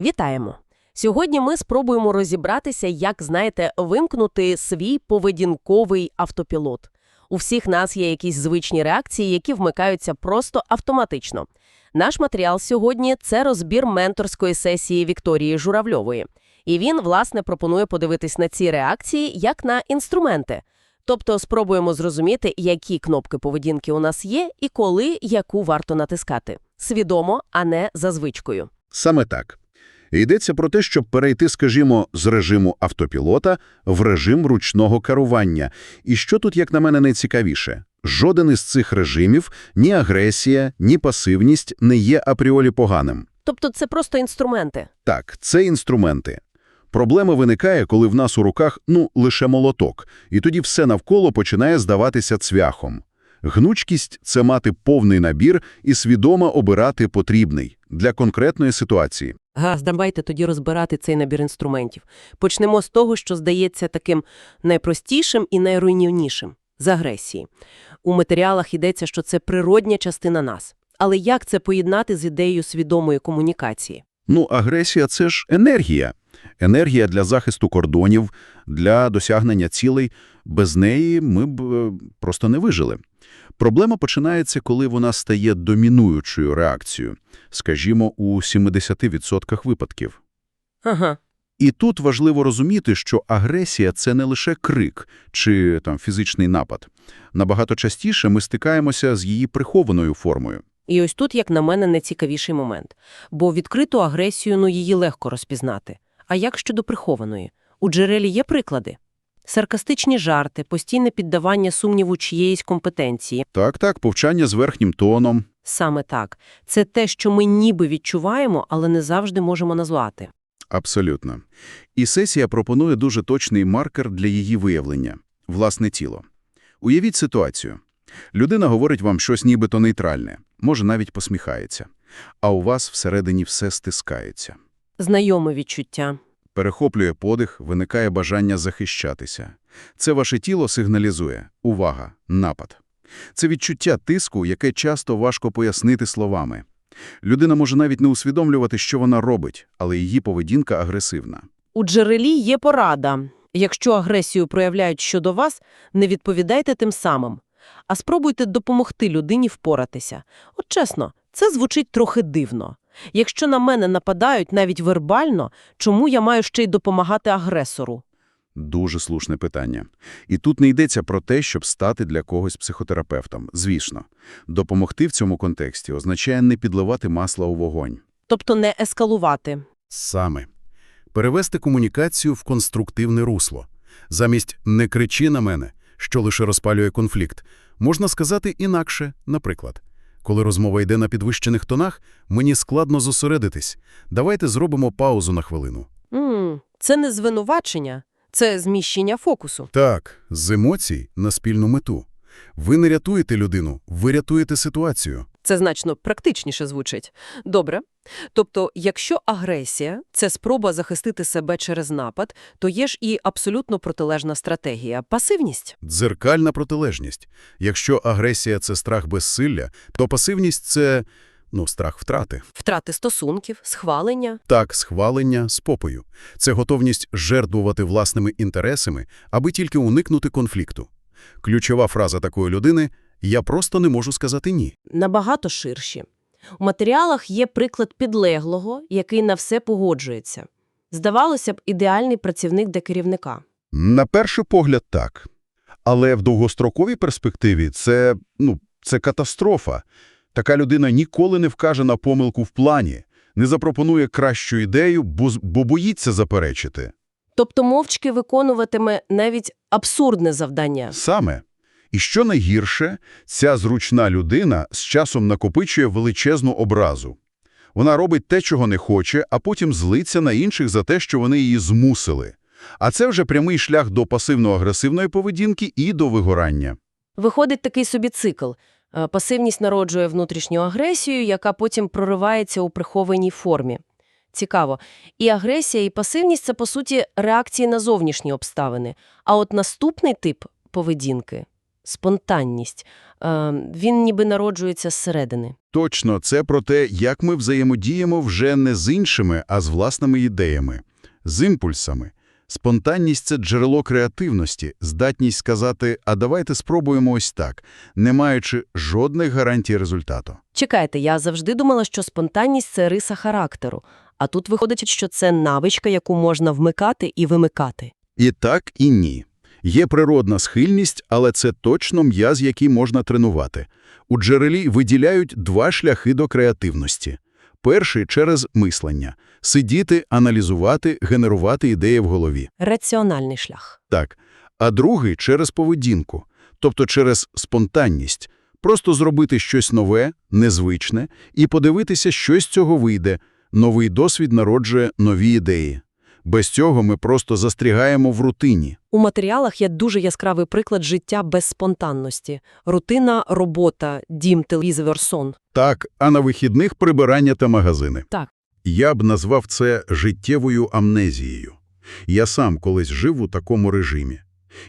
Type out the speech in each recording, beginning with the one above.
Вітаємо! Сьогодні ми спробуємо розібратися, як, знаєте, вимкнути свій поведінковий автопілот. У всіх нас є якісь звичні реакції, які вмикаються просто автоматично. Наш матеріал сьогодні – це розбір менторської сесії Вікторії Журавльової. І він, власне, пропонує подивитись на ці реакції як на інструменти. Тобто спробуємо зрозуміти, які кнопки поведінки у нас є і коли яку варто натискати. Свідомо, а не за звичкою. Саме так. Йдеться про те, щоб перейти, скажімо, з режиму автопілота в режим ручного керування. І що тут, як на мене, найцікавіше? Жоден із цих режимів, ні агресія, ні пасивність не є апріорі поганим. Тобто це просто інструменти. Так, це інструменти. Проблема виникає, коли в нас у руках, ну, лише молоток, і тоді все навколо починає здаватися цвяхом. Гнучкість – це мати повний набір і свідомо обирати потрібний для конкретної ситуації. Гаразд, давайте тоді розбирати цей набір інструментів. Почнемо з того, що здається таким найпростішим і найруйнівнішим – з агресії. У матеріалах йдеться, що це природня частина нас. Але як це поєднати з ідеєю свідомої комунікації? Ну, агресія – це ж енергія. Енергія для захисту кордонів, для досягнення цілей. Без неї ми б е, просто не вижили. Проблема починається, коли вона стає домінуючою реакцією, скажімо, у 70% випадків. Ага. І тут важливо розуміти, що агресія – це не лише крик чи там, фізичний напад. Набагато частіше ми стикаємося з її прихованою формою. І ось тут, як на мене, найцікавіший момент. Бо відкриту агресію, ну, її легко розпізнати. А як щодо прихованої? У джерелі є приклади? Саркастичні жарти, постійне піддавання сумніву чиєїсь компетенції. Так-так, повчання з верхнім тоном. Саме так. Це те, що ми ніби відчуваємо, але не завжди можемо назвати. Абсолютно. І сесія пропонує дуже точний маркер для її виявлення – власне тіло. Уявіть ситуацію. Людина говорить вам щось нібито нейтральне, може навіть посміхається, а у вас всередині все стискається. Знайоме відчуття. Перехоплює подих, виникає бажання захищатися. Це ваше тіло сигналізує – увага, напад. Це відчуття тиску, яке часто важко пояснити словами. Людина може навіть не усвідомлювати, що вона робить, але її поведінка агресивна. У джерелі є порада. Якщо агресію проявляють щодо вас, не відповідайте тим самим. А спробуйте допомогти людині впоратися. От чесно, це звучить трохи дивно. Якщо на мене нападають навіть вербально, чому я маю ще й допомагати агресору? Дуже слушне питання. І тут не йдеться про те, щоб стати для когось психотерапевтом. Звісно, допомогти в цьому контексті означає не підливати масла у вогонь. Тобто не ескалувати. Саме. Перевести комунікацію в конструктивне русло. Замість «не кричи на мене», що лише розпалює конфлікт, можна сказати інакше, наприклад. Коли розмова йде на підвищених тонах, мені складно зосередитись. Давайте зробимо паузу на хвилину. Mm, це не звинувачення, це зміщення фокусу. Так, з емоцій на спільну мету. Ви не рятуєте людину, ви рятуєте ситуацію. Це значно практичніше звучить. Добре. Тобто, якщо агресія – це спроба захистити себе через напад, то є ж і абсолютно протилежна стратегія – пасивність. Дзеркальна протилежність. Якщо агресія – це страх безсилля, то пасивність – це, ну, страх втрати. Втрати стосунків, схвалення. Так, схвалення спопою. Це готовність жертвувати власними інтересами, аби тільки уникнути конфлікту. Ключова фраза такої людини «я просто не можу сказати ні». Набагато ширші. У матеріалах є приклад підлеглого, який на все погоджується. Здавалося б, ідеальний працівник для керівника. На перший погляд – так. Але в довгостроковій перспективі це, ну, це катастрофа. Така людина ніколи не вкаже на помилку в плані, не запропонує кращу ідею, бо, бо боїться заперечити. Тобто мовчки виконуватиме навіть абсурдне завдання. Саме. І що найгірше, ця зручна людина з часом накопичує величезну образу. Вона робить те, чого не хоче, а потім злиться на інших за те, що вони її змусили. А це вже прямий шлях до пасивно-агресивної поведінки і до вигорання. Виходить такий собі цикл. Е, Пасивність народжує внутрішню агресію, яка потім проривається у прихованій формі. Цікаво. І агресія, і пасивність – це, по суті, реакції на зовнішні обставини. А от наступний тип поведінки спонтанність. Е, він ніби народжується зсередини. Точно, це про те, як ми взаємодіємо вже не з іншими, а з власними ідеями, з імпульсами. Спонтанність – це джерело креативності, здатність сказати «а давайте спробуємо ось так», не маючи жодних гарантій результату. Чекайте, я завжди думала, що спонтанність – це риса характеру. А тут виходить, що це навичка, яку можна вмикати і вимикати. І так, і ні. Є природна схильність, але це точно м'яз, який можна тренувати. У джерелі виділяють два шляхи до креативності. Перший – через мислення. Сидіти, аналізувати, генерувати ідеї в голові. Раціональний шлях. Так. А другий – через поведінку. Тобто через спонтанність. Просто зробити щось нове, незвичне, і подивитися, що з цього вийде. Новий досвід народжує нові ідеї. Без цього ми просто застрягаємо в рутині. У матеріалах є дуже яскравий приклад життя без спонтанності. Рутина, робота, дім, телевізор, сон. Так, а на вихідних прибирання та магазини. Так. Я б назвав це життєвою амнезією. Я сам колись жив у такому режимі.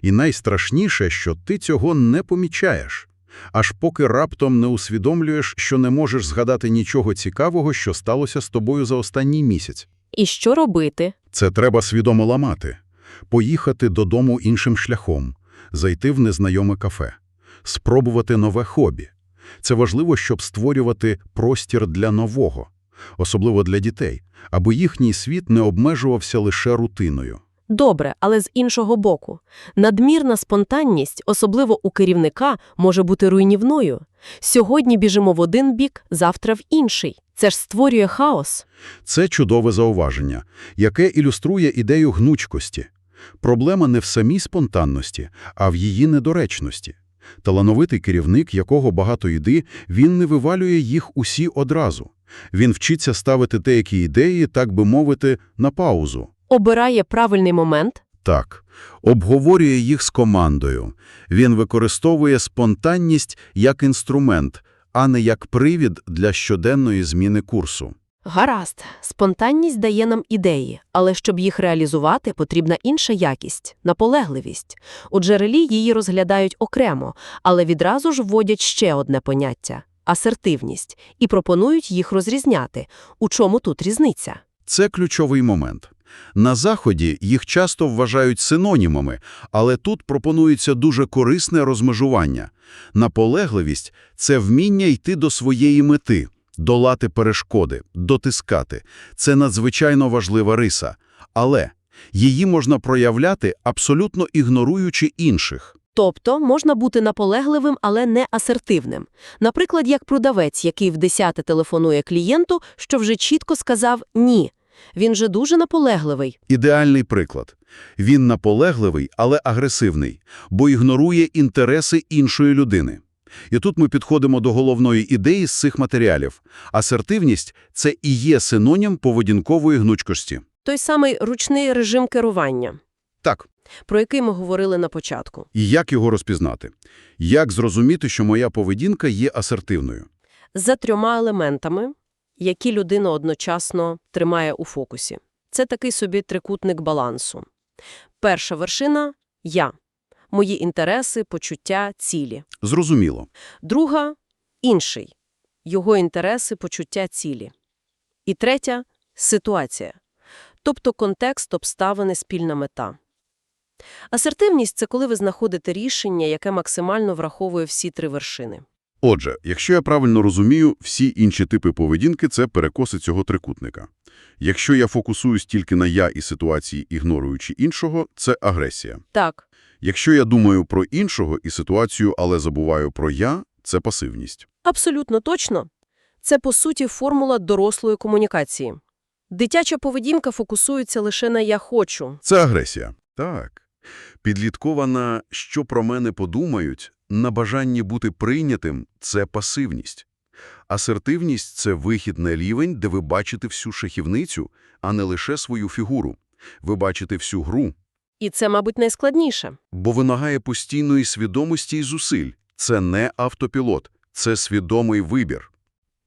І найстрашніше, що ти цього не помічаєш. Аж поки раптом не усвідомлюєш, що не можеш згадати нічого цікавого, що сталося з тобою за останній місяць. І що робити? Це треба свідомо ламати. Поїхати додому іншим шляхом, зайти в незнайоме кафе, спробувати нове хобі. Це важливо, щоб створювати простір для нового, особливо для дітей, аби їхній світ не обмежувався лише рутиною. Добре, але з іншого боку. Надмірна спонтанність, особливо у керівника, може бути руйнівною. Сьогодні біжимо в один бік, завтра в інший. Це ж створює хаос. Це чудове зауваження, яке ілюструє ідею гнучкості. Проблема не в самій спонтанності, а в її недоречності. Талановитий керівник, якого багато йди, він не вивалює їх усі одразу. Він вчиться ставити деякі ідеї, так би мовити, на паузу. Обирає правильний момент. Так, обговорює їх з командою. Він використовує спонтанність як інструмент, а не як привід для щоденної зміни курсу. Гаразд, спонтанність дає нам ідеї, але щоб їх реалізувати, потрібна інша якість – наполегливість. У джерелі її розглядають окремо, але відразу ж вводять ще одне поняття – асертивність, і пропонують їх розрізняти. У чому тут різниця? Це ключовий момент. На Заході їх часто вважають синонімами, але тут пропонується дуже корисне розмежування. Наполегливість – це вміння йти до своєї мети, долати перешкоди, дотискати. Це надзвичайно важлива риса. Але її можна проявляти, абсолютно ігноруючи інших. Тобто можна бути наполегливим, але не асертивним. Наприклад, як продавець, який в десяте телефонує клієнту, що вже чітко сказав «ні». Він же дуже наполегливий. Ідеальний приклад. Він наполегливий, але агресивний, бо ігнорує інтереси іншої людини. І тут ми підходимо до головної ідеї з цих матеріалів. Асертивність – це і є синонім поведінкової гнучкості. Той самий ручний режим керування, Так, про який ми говорили на початку. і як його розпізнати? Як зрозуміти, що моя поведінка є асертивною? За трьома елементами, які людина одночасно тримає у фокусі. Це такий собі трикутник балансу. Перша вершина – я. Мої інтереси, почуття, цілі. Зрозуміло. Друга – інший. Його інтереси, почуття, цілі. І третя – ситуація. Тобто контекст, обставини, спільна мета. Асертивність – це коли ви знаходите рішення, яке максимально враховує всі три вершини. Отже, якщо я правильно розумію, всі інші типи поведінки – це перекоси цього трикутника. Якщо я фокусуюсь тільки на «я» і ситуації, ігноруючи іншого – це агресія. Так, Якщо я думаю про іншого і ситуацію, але забуваю про «я» – це пасивність. абсолютно точно. Це, по суті, формула дорослої комунікації. Дитяча поведінка фокусується лише на «я хочу». Це агресія. Так. Підліткова на «що про мене подумають» на бажанні бути прийнятим – це пасивність. Асертивність – це вихід на рівень, де ви бачите всю шахівницю, а не лише свою фігуру. Ви бачите всю гру, І це, мабуть, найскладніше. бо вимагає постійної свідомості і зусиль. Це не автопілот, це свідомий вибір.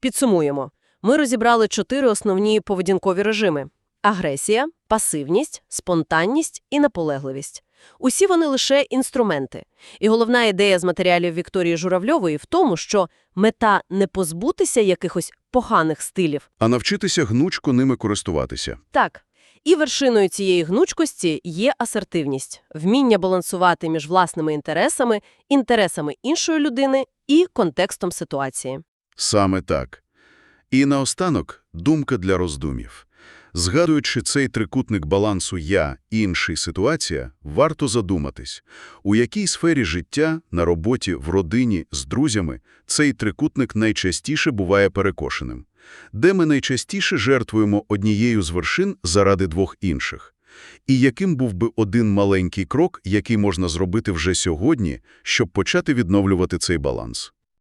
Підсумуємо. Ми розібрали чотири основні поведінкові режими. Агресія, пасивність, спонтанність і наполегливість. Усі вони лише інструменти. І головна ідея з матеріалів Вікторії Журавльової в тому, що мета не позбутися якихось поганих стилів. А навчитися гнучко ними користуватися. Так. І вершиною цієї гнучкості є асертивність, вміння балансувати між власними інтересами, інтересами іншої людини і контекстом ситуації. Саме так. І наостанок думка для роздумів. Згадуючи цей трикутник балансу «я», «інший», «ситуація», варто задуматись, у якій сфері життя, на роботі, в родині, з друзями цей трикутник найчастіше буває перекошеним. Де ми найчастіше жертвуємо однією з вершин заради двох інших. І яким був би один маленький крок, який можна зробити вже сьогодні, щоб почати відновлювати цей баланс?